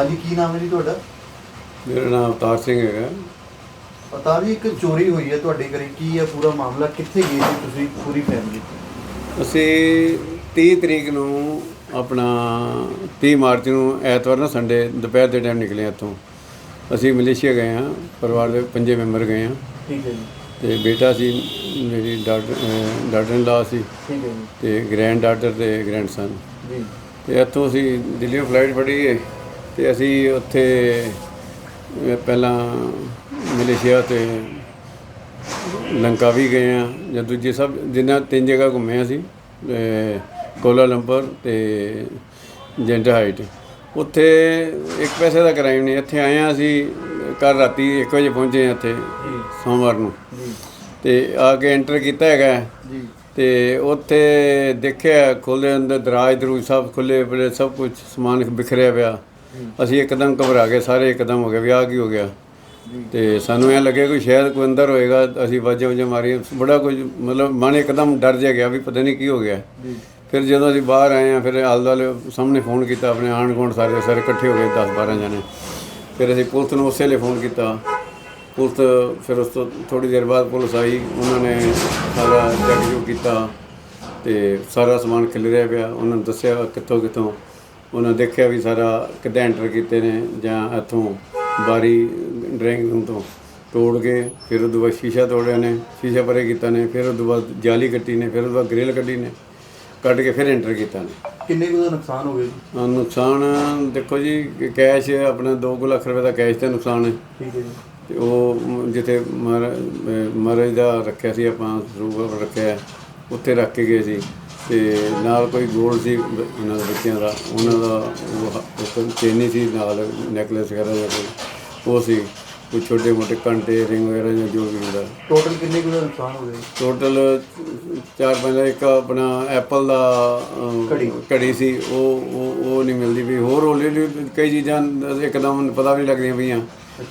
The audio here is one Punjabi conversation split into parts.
ਹਾਂਜੀ ਕੀ ਨਾਮ ਹੈ ਜੀ ਤੁਹਾਡਾ? ਮੇਰਾ ਨਾਮ ਅਵਤਾਰ ਸਿੰਘ ਹੈਗਾ। ਪਤਾ ਵੀ ਇੱਕ ਚੋਰੀ ਹੋਈ ਹੈ ਤੁਹਾਡੇ ਘਰੇ। ਕੀ ਹੈ ਪੂਰਾ ਮਾਮਲਾ ਕਿੱਥੇ ਗਏ ਸੀ ਤੁਸੀਂ ਪੂਰੀ ਫੈਮਿਲੀ ਅਸੀਂ 30 ਤਰੀਕ ਨੂੰ ਆਪਣਾ 30 ਮਾਰਚ ਨੂੰ ਐਤਵਾਰ ਨਾ ਸੰਡੇ ਦੁਪਹਿਰ ਦੇ ਟਾਈਮ ਨਿਕਲੇ ਇੱਥੋਂ। ਅਸੀਂ ਮਲੇਸ਼ੀਆ ਗਏ ਹਾਂ ਪਰਿਵਾਰ ਦੇ ਪੰਜੇ ਮੈਂਬਰ ਗਏ ਹਾਂ। ਠੀਕ ਹੈ ਜੀ। ਤੇ ਬੇਟਾ ਸੀ ਮੇਰੀ ਡਾਟਰ ਡਾਟਰ ਇਨ ਲਾ ਸੀ। ਠੀਕ ਹੈ ਜੀ। ਤੇ ਗ੍ਰੈਂਡ ਡਾਟਰ ਤੇ ਗ੍ਰੈਂਡਸਨ ਜੀ। ਤੇ ਇੱਥੋਂ ਅਸੀਂ ਦਿੱਲੀੋਂ ਫਲਾਈਟ ਫੜੀ ਹੈ। ਤੇ ਅਸੀਂ ਉੱਥੇ ਪਹਿਲਾਂ ਮਲੇਸ਼ੀਆ ਤੇ ਲੰਕਾ ਵੀ ਗਏ ਆ ਜਾਂ ਦੂਜੇ ਸਭ ਜਿੰਨਾ ਤਿੰਨ ਜਗ੍ਹਾ ਘੁੰਮੇ ਅਸੀਂ ਕੋਲਾਲੰਪਰ ਤੇ ਜੈਂਟ ਹਾਈਟ। ਉੱਥੇ ਇੱਕ ਪੈਸੇ ਦਾ ਕਰਾਈਮ ਨਹੀਂ ਇੱਥੇ ਆਏ ਆ ਅਸੀਂ ਕੱਲ ਰਾਤੀ 1 ਵਜੇ ਪਹੁੰਚੇ ਆ ਇੱਥੇ ਸੋਮਵਾਰ ਨੂੰ। ਤੇ ਆ ਕੇ ਐਂਟਰ ਕੀਤਾ ਹੈਗਾ। ਜੀ। ਤੇ ਉੱਥੇ ਦੇਖਿਆ ਖੋਲੇ ਅੰਦਰ ਦਰਾਜ ਦਰੂਜ ਸਭ ਖੁੱਲੇ ਪਏ ਸਭ ਕੁਝ ਸਮਾਨ ਬਿਖਰਿਆ ਪਿਆ। ਅਸੀਂ ਇੱਕਦਮ ਘਬਰਾ ਗਏ, ਸਾਰੇ ਇੱਕਦਮ ਹੋ ਗਏ ਵੀ ਆਹ ਕੀ ਹੋ ਗਿਆ। ਜੀ ਤੇ ਸਾਨੂੰ ਐ ਲੱਗਿਆ ਕੋਈ ਸ਼ਾਇਦ ਕੋਈ ਅੰਦਰ ਹੋਏਗਾ, ਅਸੀਂ ਵਾਜੇ ਵਜੇ ਮਾਰੀ ਬੜਾ ਕੁਝ ਮਤਲਬ ਮਨ ਇੱਕਦਮ ਡਰ ਜਿਹਾ ਗਿਆ ਵੀ ਪਤਾ ਨਹੀਂ ਕੀ ਹੋ ਗਿਆ। ਫਿਰ ਜਦੋਂ ਅਸੀਂ ਬਾਹਰ ਆਏ ਆ ਫਿਰ ਆਲ ਦੁਆਲੇ ਸਾਹਮਣੇ ਫੋਨ ਕੀਤਾ ਆਪਣੇ ਆਂਢ ਗੁਆਂਢ ਸਾਰੇ ਸਾਰੇ ਇਕੱਠੇ ਹੋ ਗਏ 10 12 ਜਣੇ। ਫਿਰ ਅਸੀਂ ਪੁਲਿਸ ਨੂੰ ਉਸੇ ਲਈ ਫੋਨ ਕੀਤਾ। ਪੁਲਿਸ ਫਿਰ ਉਸ ਤੋਂ ਥੋੜੀ ਦੇਰ ਬਾਅਦ ਪੁਲਿਸ ਆਈ, ਉਹਨਾਂ ਨੇ ਸਾਰਾ ਚੈੱਕ ਜੋ ਕੀਤਾ ਤੇ ਸਾਰਾ ਸਮਾਨ ਖਿਲਰਿਆ ਪਿਆ, ਉਹਨਾਂ ਨੂੰ ਦੱਸਿਆ ਕਿੱਥੋਂ ਕਿੱਥੋਂ। ਉਹਨਾਂ ਦੇਖਿਆ ਵੀ ਸਾਰਾ ਕਿੱਦਾਂ ਐਂਟਰ ਕੀਤੇ ਨੇ ਜਾਂ ਇੱਥੋਂ ਬਾਰੀ ਡਰਾਇੰਗ ਰੂਮ ਤੋਂ ਤੋੜ ਕੇ ਫਿਰ ਉਹਦੇ ਬਾਅਦ ਸ਼ੀਸ਼ਾ ਤੋੜਿਆ ਨੇ ਸ਼ੀਸ਼ਾ ਪਰੇ ਕੀਤਾ ਨੇ ਫਿਰ ਉਹਦੇ ਬਾਅਦ ਜਾਲੀ ਕੱਟੀ ਨੇ ਫਿਰ ਉਹਦੇ ਬਾਅਦ ਗ੍ਰਿਲ ਕੱਢੀ ਨੇ ਕੱਢ ਕੇ ਫਿਰ ਐਂਟਰ ਕੀਤਾ ਨੇ। ਕਿੰਨੇ ਕੁ ਦਾ ਨੁਕਸਾਨ ਹੋ ਗਿਆ ਜੀ? ਅਹ ਨੁਕਸਾਨ ਦੇਖੋ ਜੀ ਕੈਸ਼ ਆਪਣਾ 2 ਲੱਖ ਰੁਪਏ ਦਾ ਕੈਸ਼ ਤੇ ਨੁਕਸਾਨ ਹੈ। ਠੀਕ ਹੈ ਜੀ। ਤੇ ਉਹ ਮ- ਜਿੱਥੇ ਮਹਾਰਾਜ ਦਾ ਰੱਖਿਆ ਸੀ ਆਪਾਂ ਸਰੂਪ ਰੱਖਿਆ ਉੱਥੇ ਰੱਖ ਕੇ ਗਏ ਸੀ। ਤੇ ਨਾਲ ਕੋਈ ਗੋਲਡ ਸੀ ਉਹਨਾਂ ਦੇ ਬੱਚਿਆਂ ਦਾ ਉਹਨਾਂ ਦਾ ਉਹ ਚੇਨੀ ਸੀ ਨਾਲ ਨੈਕਲੇਸ ਵਗੈਰਾ ਜਾਂ ਕੋਈ ਉਹ ਸੀ ਕੋਈ ਛੋਟੇ ਮੋਟੇ ਘੰਟੇ ਰਿੰਗ ਵਗੈਰਾ ਜਾਂ ਜੋ ਵੀ ਹੁੰਦਾ। ਟੋਟਲ ਕਿੰਨੇ ਕੁ ਦਾ ਨੁਕਸਾਨ ਹੋ ਗਿਆ? ਟੋਟਲ ਚਾਰ ਪੰਜ ਦਾ ਇੱਕ ਆਪਣਾ ਐਪਲ ਦਾ ਘੜੀ। ਸੀ ਉਹ ਉਹ ਉਹ ਨਹੀਂ ਮਿਲਦੀ ਵੀ ਹੋਰ ਹੌਲੀ ਕਈ ਚੀਜ਼ਾਂ ਇੱਕਦਮ ਪਤਾ ਵੀ ਨਹੀਂ ਲੱਗਦੀਆਂ ਪਈਆਂ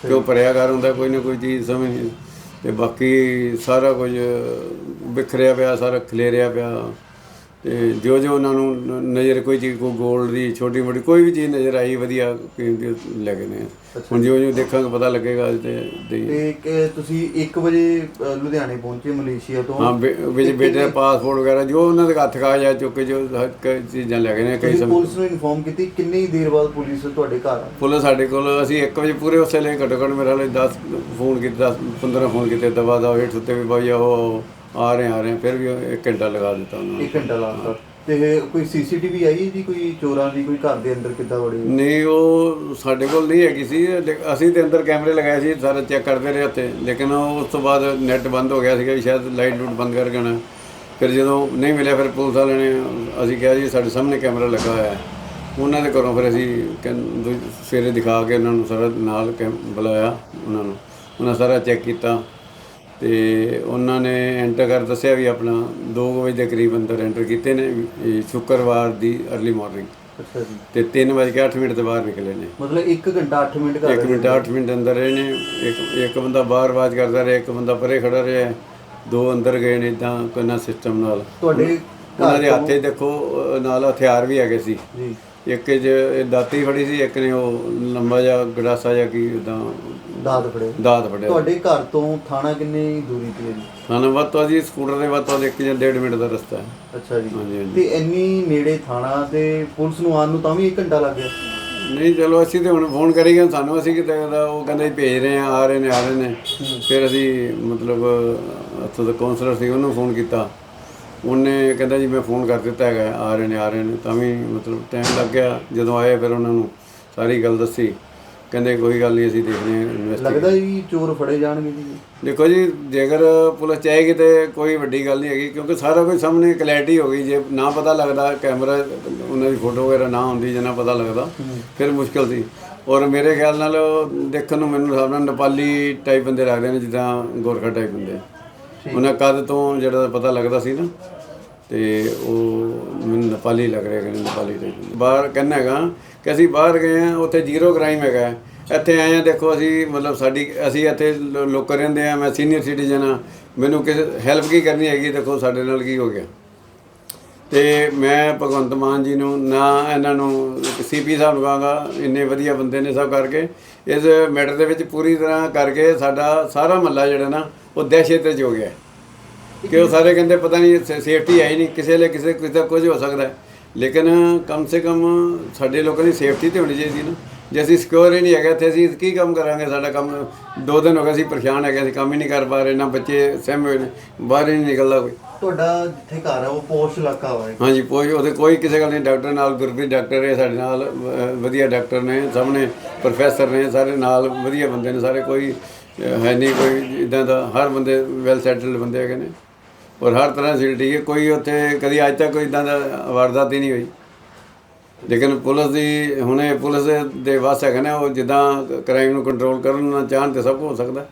ਕਿ ਉਹ ਭਰਿਆ ਘਰ ਹੁੰਦਾ ਕੋਈ ਨਾ ਕੋਈ ਚੀਜ਼ ਸਮਝ ਨਹੀਂ। ਤੇ ਬਾਕੀ ਸਾਰਾ ਕੁਝ ਵਿਖਰਿਆ ਪਿਆ ਸਾਰਾ ਖਲੇਰਿਆ ਪਿਆ। ਤੇ ਜੋ ਜੋ ਉਹਨਾਂ ਨੂੰ ਨਜ਼ਰ ਕੋਈ ਚੀਜ਼ 골ਡ ਦੀ ਛੋਟੀ ਮੋਟੀ ਕੋਈ ਵੀ ਚੀਜ਼ ਨਜ਼ਰ ਆਈ ਵਧੀਆ ਕੀਮਤੀ ਲੈ ਗਏ ਨੇ। ਹੁਣ ਜਿਉਂ ਜਿਉਂ ਦੇਖਾਂਗੇ ਪਤਾ ਲੱਗੇਗਾ ਤੇ ਤੇ ਕਿ ਤੁਸੀਂ 1 ਵਜੇ ਲੁਧਿਆਣੇ ਪਹੁੰਚੇ ਮਲੇਸ਼ੀਆ ਤੋਂ। ਹਾਂ ਵਿੱਚ ਬੇਟੇ ਪਾਸਪੋਰਟ ਵਗੈਰਾ ਜੋ ਉਹਨਾਂ ਦੇ ਹੱਥ ਕਾ ਜਾ ਚੁੱਕ ਕੇ ਜੋ ਚੀਜ਼ਾਂ ਲੈ ਗਏ ਨੇ ਕਈ ਸਮ ਪੁਲਿਸ ਨੂੰ ਇਨਫੋਰਮ ਕੀਤੀ ਕਿੰਨੀ ਦੇਰ ਬਾਅਦ ਪੁਲਿਸ ਤੁਹਾਡੇ ਘਰ ਆਈ? ਪੁਲਿਸ ਸਾਡੇ ਕੋਲ ਅਸੀਂ 1 ਵਜੇ ਪੂਰੇ ਉਸੇ ਲਈ ਘੱਟੋ ਘੱਟ ਮੇਰੇ ਹਾਲੇ 10 ਫੋਨ ਕੀਤੇ 10 15 ਫੋਨ ਕੀਤੇ ਦਵਾ ਦਾ ਹੇਠ ਉੱਤੇ ਵੀ ਭਾਈ ਉਹ। ਆ ਰਹੇ ਆ ਰਹੇ ਫਿਰ ਵੀ 1 ਘੰਟਾ ਲਗਾ ਦਿੱਤਾ ਉਹਨਾਂ ਨੇ। 1 ਘੰਟਾ ਲਾਤਾ ਤੇ ਇਹ ਕੋਈ ਸੀਸੀਟੀਵੀ ਆਈ ਜੀ ਕੋਈ ਚੋਰਾਂ ਦੀ ਕੋਈ ਘਰ ਦੇ ਅੰਦਰ ਕਿੱਦਾਂ ਵੜੇ? ਨਹੀਂ ਉਹ ਸਾਡੇ ਕੋਲ ਨਹੀਂ ਹੈਗੀ ਸੀ। ਲੇ- ਅਸੀਂ ਤੇ ਅੰਦਰ ਕੈਮਰੇ ਲਗਾਏ ਸੀ ਸਾਰਾ ਚੈੱਕ ਕਰਦੇ ਰਹੇ ਉੱਥੇ। ਲੇਕਿਨ ਉਹ ਉਸ ਤੋਂ ਬਾਅਦ ਨੈਟ ਬੰਦ ਹੋ ਗਿਆ ਸੀਗਾ ਵੀ ਸ਼ਾਇਦ ਲਾਈਟ ਲੂਟ ਬੰਦ ਕਰ ਗਏ ਫਿਰ ਜਦੋਂ ਨਹੀਂ ਮਿਲਿਆ ਫਿਰ ਪੁਲਿਸ ਵਾਲਿਆਂ ਨੇ ਅਸੀਂ ਕਿਹਾ ਜੀ ਸਾਡੇ ਸਾਹਮਣੇ ਕੈਮਰਾ ਲੱਗਾ ਹੋਇਆ ਹੈ। ਉਹਨਾਂ ਦੇ ਘਰੋਂ ਫਿਰ ਅਸੀਂ ਕਹਿੰ- ਦੂ- ਸਵੇਰੇ ਦਿਖਾ ਕੇ ਉਹਨਾਂ ਨੂੰ ਸਾਰਾ ਨਾਲ ਕੈਮ ਬੁਲਾਇਆ ਉਹਨਾਂ ਨੂੰ। ਉਹਨਾਂ ਸਾਰਾ ਚੈੱਕ ਕੀਤਾ। ਤੇ ਉਹਨਾਂ ਨੇ ਐਂਟਰ ਕਰ ਦੱਸਿਆ ਵੀ ਆਪਣਾ 2 ਵਜੇ ਦੇ ਕਰੀਬ ਅੰਦਰ ਐਂਟਰ ਕੀਤੇ ਨੇ ਸ਼ੁੱਕਰਵਾਰ ਦੀ ਅਰਲੀ ਮਾਰਨਿੰਗ ਅੱਛਾ ਜੀ। ਤੇ 3 ਵਜੇ ਕੇ 8 ਮਿੰਟ ਤੋਂ ਬਾਹਰ ਨਿਕਲੇ ਨੇ। ਮਤਲਬ 1 ਘੰਟਾ 8 ਮਿੰਟ ਘਰ 1 ਮਿੰਟ 8 ਮਿੰਟ ਅੰਦਰ ਰਹੇ ਨੇ। ਇੱਕ ਇੱਕ ਬੰਦਾ ਬਾਹਰ ਆਵਾਜ਼ ਕਰਦਾ ਰਿਹਾ ਇੱਕ ਬੰਦਾ ਪਰੇ ਖੜਾ ਰਿਹਾ। ਦੋ ਅੰਦਰ ਗਏ ਨੇ ਇਦਾਂ ਕੋਨਾ ਸਿਸਟਮ ਨਾਲ। ਤੁਹਾਡੇ ਉਹਨਾਂ ਦੇ ਹੱਥੇ ਦੇਖੋ ਨਾਲ ਹਥਿਆਰ ਵੀ ਹੈਗੇ ਸੀ। ਜੀ। ਇੱਕ ਇਹ ਦਾਤੀ ਫੜੀ ਸੀ ਇੱਕ ਨੇ ਉਹ ਲੰਬਾ ਜਿਹਾ ਗੜਾਸਾ ਜਿਹਾ ਕੀ ਇਦਾਂ ਦਾਦ ਫੜੇ। ਦਾਤ ਫੜਿਆ। ਤੁਹਾਡੇ ਘਰ ਤੋਂ ਥਾਣਾ ਕਿੰਨੀ ਦੂਰੀ ਤੇ ਹੈ ਜੀ? ਵੱਧ ਤੋਂ ਜੀ ਸਕੂਟਰ ਦੇ ਵੱਧ ਤੋਂ ਵੱਧ ਇੱਕ ਜਾਂ ਡੇਢ ਮਿੰਟ ਦਾ ਰਸਤਾ ਹੈ। ਅੱਛਾ ਜੀ। ਹਾਂਜੀ ਹਾਂਜੀ। ਤੇ ਇੰਨੀ ਨੇੜੇ ਥਾਣਾ ਤੇ ਪੁਲਿਸ ਨੂੰ ਆਉਣ ਨੂੰ ਤਾਂ ਵੀ 1 ਘੰਟਾ ਲੱਗ ਗਿਆ? ਨਹੀਂ ਚਲੋ ਅਸੀਂ ਤੇ ਹੁਣ ਫੋਨ ਕਰੀ ਗਏ ਸਾਨੂੰ ਅਸੀਂ ਕਿਤੇ ਦਾ ਉਹ ਕਹਿੰਦੇ ਭੇਜ ਰਹੇ ਆ ਆ ਰਹੇ ਨੇ ਆ ਰਹੇ ਨੇ। ਫਿਰ ਅਸੀਂ ਮਤਲਬ ਉੱਥੋਂ ਦਾ ਕਾਉਂਸਲਰ ਸੀ ਉਹਨੂੰ ਫੋਨ ਕੀਤਾ। ਉਹਨੇ ਕਹਿੰਦਾ ਜੀ ਮੈਂ ਫੋਨ ਕਰ ਦਿੱਤਾ ਹੈਗਾ ਆ ਰਹੇ ਨੇ ਆ ਰਹੇ ਨੇ। ਤਾਂ ਵੀ ਮਤਲਬ ਟਾਈਮ ਲੱਗ ਗਿਆ ਜਦੋਂ ਆਏ ਫਿਰ ਉਹਨਾਂ ਨੂੰ ਸਾਰੀ ਗੱਲ ਦੱਸੀ। ਕਹਿੰਦੇ ਕੋਈ ਗੱਲ ਨਹੀਂ ਅਸੀਂ ਦੇਖਦੇ ਹਾਂ ਇਨਵੈਸਟ ਲੱਗਦਾ ਜੀ ਚੋਰ ਫੜੇ ਜਾਣਗੇ ਜੀ। ਦੇਖੋ ਜੀ ਜੇਕਰ ਪੁਲਿਸ ਚਾਹੇਗੀ ਤੇ ਕੋਈ ਵੱਡੀ ਗੱਲ ਨਹੀਂ ਹੈਗੀ ਕਿਉਂਕਿ ਸਾਰਾ ਕੁਝ ਸਾਹਮਣੇ ਕਲੈਰਿਟੀ ਹੋ ਗਈ। ਜੇ ਨਾ ਪਤਾ ਲੱਗਦਾ ਕੈਮਰਾ ਉਹਨਾਂ ਦੀ ਫੋਟੋ ਵਗੈਰਾ ਨਾ ਹੁੰਦੀ ਜੇ ਨਾ ਪਤਾ ਲੱਗਦਾ ਫਿਰ ਮੁਸ਼ਕਲ ਸੀ। ਔਰ ਮੇਰੇ ਖਿਆਲ ਨਾਲ ਦੇਖਣ ਨੂੰ ਮੈਨੂੰ ਹਿਸਾਬ ਨਾਲ ਨੇਪਾਲੀ ਟਾਈਪ ਬੰਦੇ ਲੱਗਦੇ ਨੇ ਜਿੱਦਾਂ ਗੋਰਖਾ ਟਾਈਪ ਬੰਦੇ। ਉਹਨਾਂ ਕਦ ਤੋਂ ਜਿਹੜਾ ਪਤਾ ਲੱਗਦਾ ਸੀ ਨਾ, ਤੇ ਉਹ ਮੈਨੂੰ ਨੇਪਾਲੀ ਲੱਗ ਰਿਹਾ ਕਿ ਨੇਪਾਲੀ 'ਤੇ। ਬਾਹਰ ਕਹਿੰਦਾ ਹੈਗਾ ਕਿ ਅਸੀਂ ਬਾਹਰ ਗਏ ਆ ਉੱਥੇ ਜ਼ੀਰੋ ਕ੍ਰਾਈਮ ਹੈਗਾ। ਇੱਥੇ ਆਏ ਆ ਦੇਖੋ ਅਸੀਂ ਮਤਲਬ ਸਾਡੀ, ਅਸੀਂ ਇੱਥੇ ਲੋਕ ਰਹਿੰਦੇ ਆ ਮੈਂ ਸੀਨੀਅਰ ਸਿਟੀਜ਼ਨ ਆ ਮੈਨੂੰ ਕਿਸੇ ਹੈਲਪ ਕੀ ਕਰਨੀ ਹੈਗੀ, ਦੇਖੋ ਸਾਡੇ ਨਾਲ ਕੀ ਹੋ ਗਿਆ। ਤੇ ਮੈਂ ਭਗਵੰਤ ਮਾਨ ਜੀ ਨੂੰ, ਨਾ ਇਹਨਾਂ ਨੂੰ ਸੀਪੀ ਸਾਹਿਬ ਨੂੰ ਕਹਾਂਗਾ, ਇੰਨੇ ਵਧੀਆ ਬੰਦੇ ਨੇ ਸਭ ਕਰਕੇ। ਇਸ ਮੈਟਰ ਦੇ ਵਿੱਚ ਪੂਰੀ ਤਰ੍ਹਾਂ ਕਰਕੇ ਸਾਡਾ ਸਾਰਾ ਮਹੱਲਾ ਜਿਹੜਾ ਨਾ ਉਹ ਦਹਿਸ਼ਤ ਵਿੱਚ ਹੋ ਗਿਆ। ਕਿ ਉਹ ਸਾਰੇ ਕਹਿੰਦੇ ਪਤਾ ਨਹੀਂ ਸੇਫਟੀ ਹੈ ਹੀ ਨਹੀਂ ਕਿਸੇ ਲਈ ਕਿਸੇ ਕਿਸੇ ਦਾ ਕੁਝ ਹੋ ਸਕਦਾ ਹੈ। ਲੇਕਿਨ ਕਮ ਸੇ ਕਮ ਸਾਡੇ ਲੋਕਾਂ ਦੀ ਸੇਫਟੀ ਤੇ ਹੋਣੀ ਚਾਹੀਦੀ ਨਾ। ਜੇ ਅਸੀਂ ਸਿਕਿਉਰ ਹੀ ਨਹੀਂ ਹੈਗੇ ਇੱਥੇ ਅਸੀਂ ਕੀ ਕੰਮ ਕਰਾਂਗੇ? ਸਾਡਾ ਕੰਮ ਦੋ ਦਿਨ ਹੋ ਗਏ ਅਸੀਂ ਪਰੇਸ਼ਾਨ ਹੈਗੇ ਅਸੀਂ ਕੰਮ ਹੀ ਨਹੀਂ ਕਰ ਪਾ ਰਹੇ ਨਾ ਬੱਚੇ ਸਹਿਮ ਹੋਏ ਨੇ ਬਾਹਰ ਹੀ ਨਹੀਂ ਨਿਕਲਦਾ ਕੋਈ। ਤੁਹਾਡਾ ਜਿੱਥੇ ਘਰ ਹੈ ਉਹ ਪੋਸ਼ ਇਲਾਕਾ ਹੋਇਆ ਹਾਂਜੀ ਕੋਈ ਉਹਦੇ ਕੋਈ ਕਿਸੇ ਗੱਲ ਨਹੀਂ ਡਾਕਟਰ ਨਾਲ ਗੁਰਪ੍ਰੀਤ ਡਾਕਟਰ ਹੈ ਸਾਡੇ ਨਾਲ ਵਧੀਆ ਡਾਕਟਰ ਨੇ ਸਾਹਮਣੇ ਪ੍ਰੋਫੈਸਰ ਨੇ ਸਾਰੇ ਨਾਲ ਵਧੀਆ ਬੰਦੇ ਨੇ ਸਾਰੇ ਕੋਈ ਹੈ ਨਹੀਂ ਕੋਈ, ਇਦਾਂ ਦਾ ਹਰ ਬੰਦੇ ਵੈਲ ਸੈਟਲਡ ਬੰਦੇ ਹੈਗੇ ਨੇ। ਔਰ ਹਰ ਤਰ੍ਹਾਂ ਦੀ ਠੀਕ ਹੈ, ਕੋਈ ਉੱਥੇ ਕਦੀ ਅੱਜ ਤੱਕ ਕੋਈ ਇਦਾਂ ਦਾ ਵਾਰਦਾਤ ਹੀ ਨਹੀਂ ਹੋਈ। ਲੇਕਿਨ ਪੁਲਿਸ ਦੀ, ਹੁਣੇ ਪੁਲਿਸ ਦੇ ਵਾਸਤੇ ਹੈਗਾ ਨਾ, ਉਹ ਜਿੱਦਾਂ ਕ੍ਰਾਈਮ ਨੂੰ ਕੰਟਰੋਲ ਕਰਨ ਚਾਹਣ ਤੇ ਸਭ ਹੋ ਸਕਦਾ।